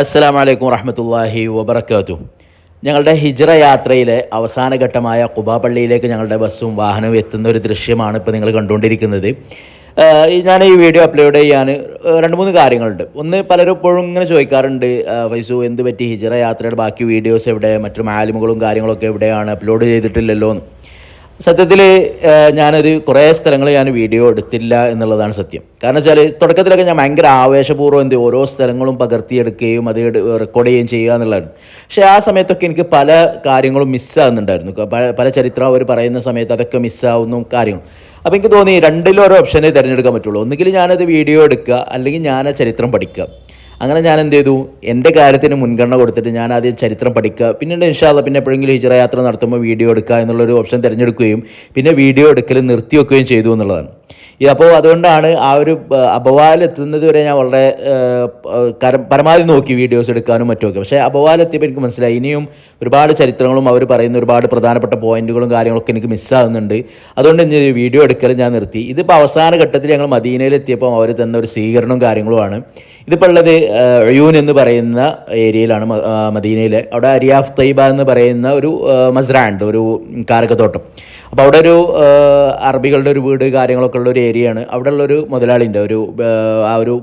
അസ്സാം വലൈക്കും വറഹമത്തല്ലാഹി വബർക്കാത്തു ഞങ്ങളുടെ ഹിജ്റ യാത്രയിലെ അവസാന ഘട്ടമായ കുബാ പള്ളിയിലേക്ക് ഞങ്ങളുടെ ബസ്സും വാഹനവും എത്തുന്ന ഒരു ദൃശ്യമാണ് ഇപ്പോൾ നിങ്ങൾ കണ്ടുകൊണ്ടിരിക്കുന്നത്. ഞാൻ ഈ വീഡിയോ അപ്ലോഡ് ചെയ്യാൻ രണ്ട് മൂന്ന് കാര്യങ്ങളുണ്ട്. ഒന്ന് പലരും ഇപ്പോഴും ഇങ്ങനെ ചോദിക്കാറുണ്ട് വൈസു എന്ത് പറ്റി? ഹിജ്റ യാത്രയുടെ ബാക്കി വീഡിയോസ് എവിടെ? മറ്റു മാലിമുകളും കാര്യങ്ങളൊക്കെ എവിടെയാണ്? അപ്ലോഡ് ചെയ്തിട്ടില്ലല്ലോ എന്ന് സത്യത്തിൽ ഞാനത് കുറേ സ്ഥലങ്ങൾ ഞാൻ വീഡിയോ എടുത്തില്ല എന്നുള്ളതാണ് സത്യം. കാരണം വെച്ചാൽ തുടക്കത്തിലൊക്കെ ഞാൻ ഭയങ്കര ആവേശപൂർവം എന്ത് ഓരോ സ്ഥലങ്ങളും പകർത്തിയെടുക്കുകയും അത് റെക്കോർഡ് ചെയ്യുകയും ചെയ്യുക എന്നുള്ളതാണ്. പക്ഷേ ആ സമയത്തൊക്കെ എനിക്ക് പല കാര്യങ്ങളും മിസ്സാകുന്നുണ്ടായിരുന്നു പല ചരിത്രം അവർ പറയുന്ന സമയത്ത് അതൊക്കെ മിസ്സാവുന്നു കാര്യങ്ങൾ അപ്പോൾ എനിക്ക് തോന്നി രണ്ടിലൊരു ഓപ്ഷനെ തിരഞ്ഞെടുക്കാൻ പറ്റുള്ളൂ. ഒന്നുകിൽ ഞാനത് വീഡിയോ എടുക്കുക അല്ലെങ്കിൽ ഞാൻ ആ ചരിത്രം പഠിക്കുക. അങ്ങനെ ഞാൻ എന്ത് ചെയ്തു? എന്റെ കാര്യത്തിന് മുൻഗണന കൊടുത്തിട്ട് ഞാൻ ആദ്യം ചരിത്രം പഠിക്കുക. പിന്നീട് ഇൻഷാല്ല പിന്നെ എപ്പോഴെങ്കിലും ഹിജറ യാത്ര നടത്തുമ്പോൾ വീഡിയോ എടുക്കുക എന്നുള്ളൊരു ഓപ്ഷൻ തിരഞ്ഞെടുക്കുകയും പിന്നെ വീഡിയോ എടുക്കൽ നിർത്തി വെക്കുകയും ചെയ്തു എന്നുള്ളതാണ്. അപ്പോൾ അതുകൊണ്ടാണ് ആ ഒരു അപവാലെത്തുന്നത് വരെ ഞാൻ വളരെ പരമാവധി നോക്കി വീഡിയോസ് എടുക്കാനും മറ്റുമൊക്കെ. പക്ഷേ അപവാലെത്തിയപ്പോൾ എനിക്ക് മനസ്സിലായി. ഇനിയും ഒരുപാട് ചരിത്രങ്ങളും അവർ പറയുന്ന ഒരുപാട് പ്രധാനപ്പെട്ട പോയിന്റുകളും കാര്യങ്ങളൊക്കെ എനിക്ക് മിസ്സാകുന്നുണ്ട്. അതുകൊണ്ട് ഇനി വീഡിയോ എടുക്കൽ ഞാൻ നിർത്തി. ഇതിപ്പോൾ അവസാന ഘട്ടത്തിൽ ഞങ്ങൾ മദീനയിലെത്തിയപ്പോൾ അവർ തന്ന ഒരു സ്വീകരണവും കാര്യങ്ങളുമാണ്. ഇതിപ്പോൾ ഉള്ളത് ഒയൂൻ എന്ന് പറയുന്ന ഏരിയയിലാണ് മദീനയിലെ. അവിടെ അരിയാഫ് തൈബ എന്ന് പറയുന്ന ഒരു മസ്രാണ്ട് ഒരു കാരക്കത്തോട്ടം. അപ്പോൾ അവിടെ ഒരു അറബികളുടെ ഒരു വീട് കാര്യങ്ങളൊക്കെ ഉള്ള ഒരു ഏരിയയാണ്. അവിടെ ഉള്ളൊരു മുതലാളിന്റെ ഒരു ആ, ഒരു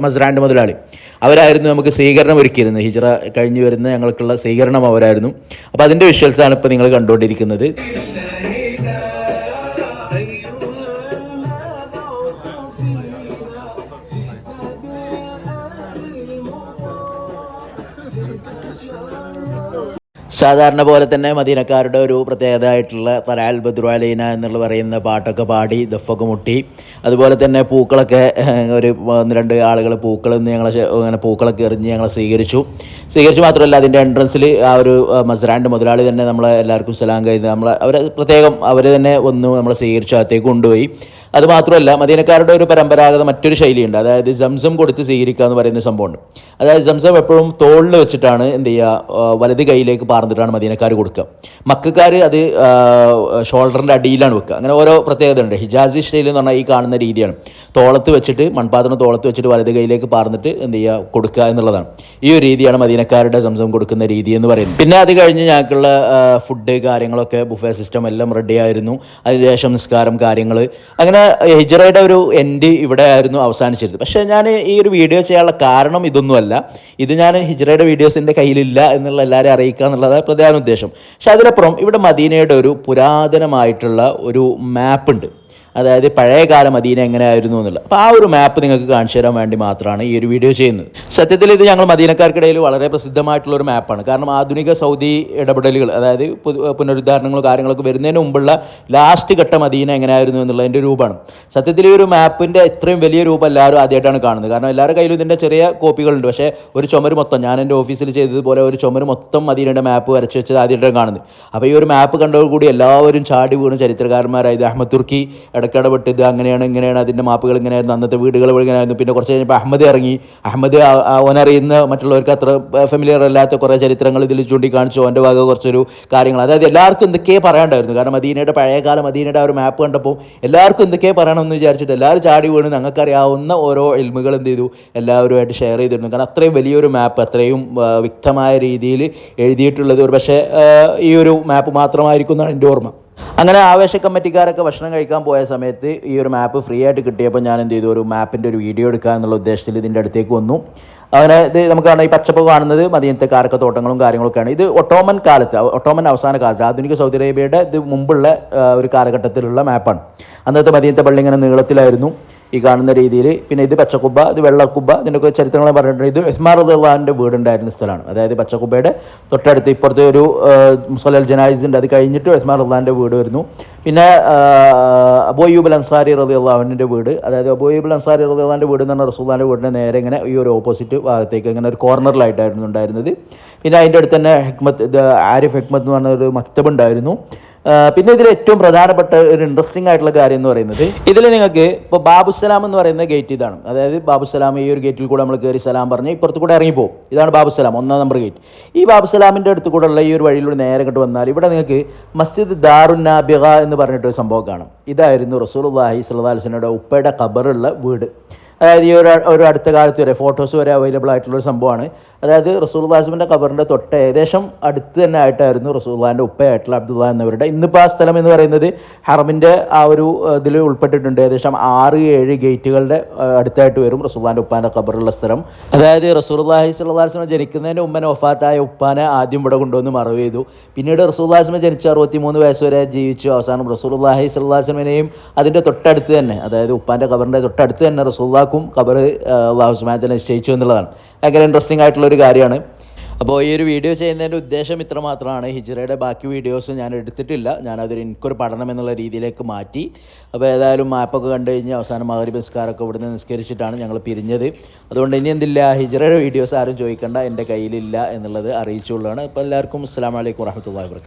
മസ്രാണ്ട് മുതലാളി. അവരായിരുന്നു നമുക്ക് സ്വീകരണം ഒരുക്കിയിരുന്നത്. ഹിജറ കഴിഞ്ഞ് വരുന്ന ഞങ്ങൾക്കുള്ള സ്വീകരണം അവരായിരുന്നു. അപ്പോൾ അതിന്റെ വിഷ്വൽസാണ് ഇപ്പോൾ നിങ്ങൾ കണ്ടുകൊണ്ടിരിക്കുന്നത്. സാധാരണ പോലെ തന്നെ മദീനക്കാരുടെ ഒരു പ്രത്യേകത ആയിട്ടുള്ള തലാൽ ബദ്രുവാലീന എന്നുള്ള പറയുന്ന പാട്ടൊക്കെ പാടി ദഫൊക്കെ മുട്ടി. അതുപോലെ തന്നെ പൂക്കളൊക്കെ ഒരു ഒന്ന് രണ്ട് ആളുകൾ പൂക്കൾ ഞങ്ങളെ അങ്ങനെ പൂക്കളൊക്കെ എറിഞ്ഞ് ഞങ്ങളെ സ്വീകരിച്ചു. സ്വീകരിച്ചു മാത്രമല്ല അതിന്റെ എൻട്രൻസിൽ ആ ഒരു മസ്രാന്റെ മുതലാളി തന്നെ നമ്മളെ എല്ലാവർക്കും സലാം കഴിയുന്നത് നമ്മളെ അവർ പ്രത്യേകം അവർ തന്നെ വന്നു നമ്മളെ സ്വീകരിച്ചു അകത്തേക്ക് കൊണ്ടുപോയി. അത് മാത്രമല്ല മദീനക്കാരുടെ ഒരു പരമ്പരാഗത മറ്റൊരു ശൈലിയുണ്ട്. അതായത് സംസം കൊടുത്ത് സ്വീകരിക്കുക എന്ന് പറയുന്ന സംഭവമുണ്ട്. അതായത് സംസം എപ്പോഴും തോളിൽ വെച്ചിട്ടാണ് എന്ത് ചെയ്യുക? വലത് കൈയിലേക്ക് പാർന്നിട്ടാണ് മദീനക്കാർ കൊടുക്കുക. മക്കാർ അത് ഷോൾഡറിന്റെ അടിയിലാണ് വെക്കുക. അങ്ങനെ ഓരോ പ്രത്യേകത ഉണ്ട് ഹിജാസി ശൈലി എന്ന് പറഞ്ഞാൽ ഈ കാണുന്ന രീതിയാണ്. തോളത്ത് വെച്ചിട്ട് മൺപാത്രം തോളത്ത് വെച്ചിട്ട് വലത് കൈയിലേക്ക് പാർന്നിട്ട് എന്ത് ചെയ്യുക? കൊടുക്കുക എന്നുള്ളതാണ്. ഈ ഒരു രീതിയാണ് മദീനക്കാരുടെ സംസം കൊടുക്കുന്ന രീതി എന്ന് പറയുന്നത്. പിന്നെ അത് കഴിഞ്ഞ് ഞങ്ങൾക്കുള്ള ഫുഡ് കാര്യങ്ങളൊക്കെ ബുഫേ സിസ്റ്റം എല്ലാം റെഡി ആയിരുന്നു. അതിനുശേഷം നിസ്കാരം കാര്യങ്ങൾ അങ്ങനെ ഹിജറയുടെ ഒരു എൻഡ് ഇവിടെ ആയിരുന്നു അവസാനിച്ചിരുന്നത്. പക്ഷേ ഞാൻ ഈ ഒരു വീഡിയോ ചെയ്യാനുള്ള കാരണം ഇതൊന്നുമല്ല. ഇത് ഞാൻ ഹിജറയുടെ വീഡിയോസിന്റെ കയ്യിലില്ല എന്നുള്ള എല്ലാവരെയും അറിയിക്കുക എന്നുള്ളത് പ്രധാന ഉദ്ദേശം. പക്ഷേ അതിലപ്പുറം ഇവിടെ മദീനയുടെ ഒരു പുരാതനമായിട്ടുള്ള ഒരു മാപ്പ് ഉണ്ട്. അതായത് പഴയകാല മദീന എങ്ങനെയായിരുന്നു എന്നുള്ളത് അപ്പോൾ ആ ഒരു മാപ്പ് നിങ്ങൾക്ക് കാണിച്ചു തരാൻ വേണ്ടി മാത്രമാണ് ഈ ഒരു വീഡിയോ ചെയ്യുന്നത്. സത്യത്തിൽ ഇത് ഞങ്ങൾ മദീനക്കാർക്കിടയിൽ വളരെ പ്രസിദ്ധമായിട്ടുള്ള ഒരു മാപ്പാണ് കാരണം ആധുനിക സൗദി ഇടപെടലുകൾ അതായത് പുനരുദ്ധാരണങ്ങളും കാര്യങ്ങളൊക്കെ വരുന്നതിന് മുമ്പുള്ള ലാസ്റ്റ് ഘട്ട മദീന എങ്ങനെയായിരുന്നു എന്നുള്ളതിന്റെ രൂപമാണ്. സത്യത്തിൽ ഈ ഒരു മാപ്പിന്റെ ഇത്രയും വലിയ രൂപം എല്ലാവരും ആദ്യമായിട്ടാണ് കാണുന്നത്. കാരണം എല്ലാവരുടെ കയ്യിലും ഇതിന്റെ ചെറിയ കോപ്പികളുണ്ട്. പക്ഷേ ഒരു ചുമര് മൊത്തം ഞാൻ എന്റെ ഓഫീസിൽ ചെയ്തതുപോലെ ഒരു ചുമര് മൊത്തം മദീനയുടെ മാപ്പ് വരച്ച് വെച്ചത് ആദ്യമായിട്ടാണ് കാണുന്നത്. അപ്പോൾ ഈ ഒരു മാപ്പ് കണ്ടതോടുകൂടി എല്ലാവരും ചാടി വീണ് ചരിത്രകാരന്മാരായത് അഹമ്മദ് തുർക്കി ഇടയ്ക്കിടപെട്ട് ഇത് അങ്ങനെയാണ് ഇങ്ങനെയാണ് അതിന്റെ മാപ്പുകൾ ഇങ്ങനെയായിരുന്നു അന്നത്തെ വീടുകൾ ഇങ്ങനെയായിരുന്നു. പിന്നെ കുറച്ച് കഴിഞ്ഞപ്പോൾ അഹമ്മദ് ഇറങ്ങി. അഹമ്മദ് അവനറിയുന്ന മറ്റുള്ളവർക്ക് അത്ര ഫെമിലിയർ അല്ലാത്ത കുറേ ചരിത്രങ്ങൾ ഇതിൽ ചൂണ്ടിക്കാണിച്ചു. അവന്റെ വക കുറച്ചൊരു കാര്യങ്ങൾ. അതായത് എല്ലാവർക്കും എന്തൊക്കെയേ പറയാണ്ടായിരുന്നു കാരണം മദീനയുടെ പഴയകാലം മദീനയുടെ ആ ഒരു മാപ്പ് കണ്ടപ്പോൾ എല്ലാവർക്കും എന്തൊക്കെ പറയണമെന്ന് വിചാരിച്ചിട്ട് എല്ലാവരും ചാടി വീണ് ഞങ്ങൾക്കറിയാവുന്ന ഓരോ എൽമുകൾ എന്ത് ചെയ്തു? എല്ലാവരുമായിട്ട് ഷെയർ ചെയ്തിരുന്നു. കാരണം അത്രയും വലിയൊരു മാപ്പ് അത്രയും വ്യക്തമായ രീതിയിൽ എഴുതിയിട്ടുള്ളത് ഒരു പക്ഷേ ഈ ഒരു മാപ്പ് മാത്രമായിരിക്കും എന്നാണ് എന്റെ ഓർമ്മ. അങ്ങനെ ആവേശ കമ്മിറ്റിക്കാരൊക്കെ ഭക്ഷണം കഴിക്കാൻ പോയ സമയത്ത് ഈ ഒരു മാപ്പ് ഫ്രീ ആയിട്ട് കിട്ടിയപ്പോൾ ഞാൻ എന്ത് ചെയ്തു? ഒരു മാപ്പിന്റെ ഒരു വീഡിയോ എടുക്കുക എന്നുള്ള ഉദ്ദേശത്തിൽ ഇതിന്റെ അടുത്തേക്ക് വന്നു. അങ്ങനെ ഇത് നമുക്ക് ഈ പച്ചപ്പ് കാണുന്നത് മദീനത്തെ കാരക്ക തോട്ടങ്ങളും കാര്യങ്ങളൊക്കെയാണ്. ഇത് ഒട്ടോമൻ കാലത്ത് ഒട്ടോമൻ അവസാന കാലത്ത് ആധുനിക സൗദി അറേബ്യയുടെ ഇത് മുമ്പുള്ള ഒരു കാലഘട്ടത്തിലുള്ള മാപ്പാണ് അന്നത്തെ മദീനത്തെ പള്ളി ഇങ്ങനെ നീളത്തിലായിരുന്നു. ഈ കാണുന്ന രീതിയിൽ. പിന്നെ ഇത് പച്ചക്കുബ്ബ ഇത് വെള്ളക്കുബ്ബ ഇതിന്റെയൊക്കെ ചരിത്രങ്ങൾ പറഞ്ഞിട്ടുണ്ട്. ഇത് ഉസ്മാർ റഹ്ലാന്റെ വീടുണ്ടായിരുന്ന സ്ഥലമാണ്. അതായത് പച്ചക്കുബ്ബയുടെ തൊട്ടടുത്ത് ഇപ്പുറത്തെ ഒരു മുസലൽ ജനായിസ് ഉണ്ട്. അത് കഴിഞ്ഞിട്ട് ഉസ്മാർ റഹ്ലാന്റെ വീട് വരുന്നു. പിന്നെ അബോയൂബൽ അൻസാരി റതി അള്ളാഹുവിന്റെ വീട്. അതായത് അബോയൂബൽ അൻസാരി റതി അള്ളാഹിന്റെ വീട് എന്ന് പറഞ്ഞാൽ വീടിന്റെ നേരെ ഇങ്ങനെ ഈ ഒരു ഓപ്പോസിറ്റ് ഭാഗത്തേക്ക് ഇങ്ങനെ ഒരു കോർണറിലായിട്ടായിരുന്നു ഉണ്ടായിരുന്നത്. പിന്നെ അതിന്റെ അടുത്ത് തന്നെ ഹെക്മത്ത് ആരിഫ് ഹെക്മത്ത് എന്ന് പറഞ്ഞ ഒരു മക്തബ് ഉണ്ടായിരുന്നു. പിന്നെ ഇതിൽ ഏറ്റവും പ്രധാനപ്പെട്ട ഒരു ഇൻട്രസ്റ്റിംഗ് ആയിട്ടുള്ള കാര്യം എന്ന് പറയുന്നത് ഇതിൽ നിങ്ങൾക്ക് ഇപ്പോൾ ബാബുസലാം എന്ന് പറയുന്ന ഗേറ്റ് ഇതാണ്. അതായത് ബാബുസലാം ഈ ഒരു ഗേറ്റിൽ കൂടെ നമ്മൾ കയറി സലാം പറഞ്ഞ് ഇപ്പുറത്ത് കൂടെ ഇറങ്ങിപ്പോകും ഇതാണ് ബാബുസലാം ഒന്നാം നമ്പർ ഗേറ്റ് ഈ ബാബുസലാമിന്റെ അടുത്ത് കൂടെ ഉള്ള ഈ ഒരു വഴിയിലൂടെ നേരെ കണ്ട് വന്നാൽ ഇവിടെ നിങ്ങൾക്ക് മസ്ജിദ് ദാറുന്നാബിഹ എന്ന് പറഞ്ഞിട്ടൊരു സംഭവം കാണും. ഇതായിരുന്നു റസൂൽ അള്ളാഹി സ്വല്ലാസ്ലയുടെ ഉപ്പയുടെ ഖബറുള്ള വീട്. അതായത് ഈ ഒരു ഒരു അടുത്ത കാലത്ത് വരെ ഫോട്ടോസ് വരെ അവൈലബിൾ ആയിട്ടുള്ള ഒരു സംഭവമാണ്. അതായത് റസൂൽ ദാസിമിന്റെ ഖബറിന്റെ തൊട്ട് ഏകദേശം അടുത്ത് തന്നെ ആയിട്ടായിരുന്നു റസൂല്ലാന്റെ ഉപ്പയായിട്ടുള്ള അബ്ദുള്ള എന്നവരുടെ. ഇന്നിപ്പോൾ ആ സ്ഥലം എന്ന് പറയുന്നത് ഹറമിന്റെ ആ ഒരു ഇതിൽ ഉൾപ്പെട്ടിട്ടുണ്ട്. ഏകദേശം ആറ് ഏഴ് ഗേറ്റുകളുടെ അടുത്തായിട്ട് വരും റസൂല്ലാന്റെ ഉപ്പാന്റെ ഖബറുള്ള സ്ഥലം. അതായത് റസൂൽഹി സ്വല്ലാസ്ലം ജനിക്കുന്നതിന് ഉമ്മനെ ഒഫാത്തായ ഉപ്പാനെ ആദ്യം ഇവിടെ കൊണ്ടുവന്ന് മറവ് ചെയ്തു. പിന്നീട് റസൂല്ലാസ്ലം ജനിച്ച അറുപത്തി മൂന്ന് വയസ്സ് വരെ ജീവിച്ചു. അവസാനം റസൂൽഹി സ്വല്ലാസ്ലമിനെയും അതിന്റെ തൊട്ടടുത്ത് തന്നെ അതായത് ഉപ്പാന്റെ ഖബറിന്റെ തൊട്ടടുത്ത് തന്നെ റസൂല്ലാക്കും ഖബർ അള്ളാഹു സുമാനത്തെ നിശ്ചയിച്ചു എന്നുള്ളതാണ്. ഭയങ്കര ഇൻട്രസ്റ്റിംഗ് ആയിട്ടുള്ള ഒരു കാര്യമാണ്. അപ്പോൾ ഈ ഒരു വീഡിയോ ചെയ്യുന്നതിന്റെ ഉദ്ദേശം ഇത്ര മാത്രമാണ്. ഹിജ്റയുടെ ബാക്കി വീഡിയോസ് ഞാൻ എടുത്തിട്ടില്ല. ഞാനതൊരു എനിക്കൊരു പഠനം എന്നുള്ള രീതിയിലേക്ക് മാറ്റി. അപ്പോൾ ഏതായാലും മാപ്പൊക്കെ കണ്ടു കഴിഞ്ഞ് അവസാനം മകരി ബസ്കാരൊക്കെ ഇവിടുന്ന് നിസ്കരിച്ചിട്ടാണ് ഞങ്ങൾ പിരിഞ്ഞത്. അതുകൊണ്ട് ഇനി എന്തില്ല ഹിജ്റയുടെ വീഡിയോസ് ആരും ചോദിക്കേണ്ട എന്റെ കയ്യിലില്ല എന്നുള്ളത് അറിയിച്ചുള്ളതാണ് അപ്പോൾ എല്ലാവർക്കും അസ്സാം വലൈക്കും വാഹമത്തല്ലാ വാബർക്കാത്തു